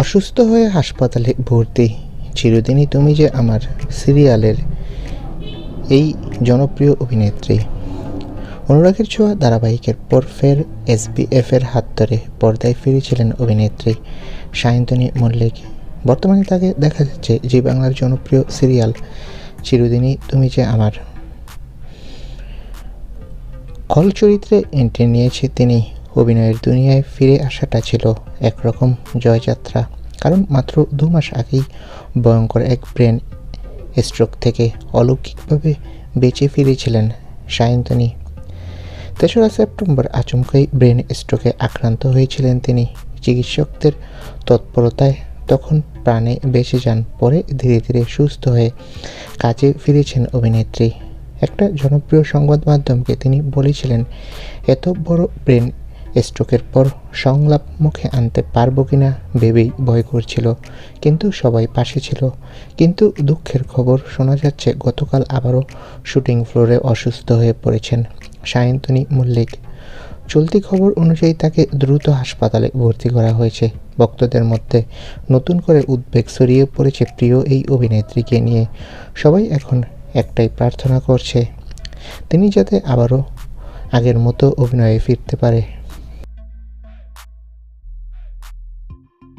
অসুস্থ হয়ে হাসপাতালে ভর্তি। চিরদিনই তুমি যে আমার সিরিয়ালের এই জনপ্রিয় অভিনেত্রী। অনুরাগের ছোঁয়া ধারাবাহিকের পর ফের এসবিএফ এর হাত ধরে পর্দায় ফিরেছিলেন অভিনেত্রী সায়ন্তনী মল্লিক। বর্তমানে তাকে দেখা যাচ্ছে জি বাংলার জনপ্রিয় সিরিয়াল, চিরদিনই তুমি যে আমার খল চরিত্রে এন্ট্রি নিয়েছে তিনি। অভিনয়ের দুনিয়ায় ফিরে আসাটা ছিল একরকম জয়যাত্রা। কারণ মাত্র দু মাস আগেই ভয়ঙ্কর এক ব্রেন স্ট্রোক থেকে অলৌকিকভাবে বেঁচে ফিরেছিলেন সায়ন্তনী। তেসরা সেপ্টেম্বর আচমকাই ব্রেন স্ট্রোকে আক্রান্ত হয়েছিলেন তিনি। চিকিৎসকদের তৎপরতায় তখন প্রাণে বেঁচে যান, পরে ধীরে ধীরে সুস্থ হয়ে কাজে ফিরেছেন অভিনেত্রী। একটা জনপ্রিয় সংবাদ মাধ্যমকে তিনি বলেছিলেন, এত বড় ব্রেন স্ট্রোকের পর সংলাপ মুখে আনতে পারব কিনা ভেবেই ভয় করছিল। কিন্তু সবাই পাশে ছিল। কিন্তু দুঃখের খবর শোনা যাচ্ছে, গতকাল আবারও শুটিং ফ্লোরে অসুস্থ হয়ে পড়েছেন সায়ন্তনী মল্লিক। চলতি খবর অনুযায়ী তাকে দ্রুত হাসপাতালে ভর্তি করা হয়েছে। ভক্তদের মধ্যে নতুন করে উদ্বেগ ছড়িয়ে পড়েছে প্রিয় এই অভিনেত্রীকে নিয়ে। সবাই এখন একটাই প্রার্থনা করছে, তিনি যাতে আবারও আগের মতো অভিনয়ে ফিরতে পারে।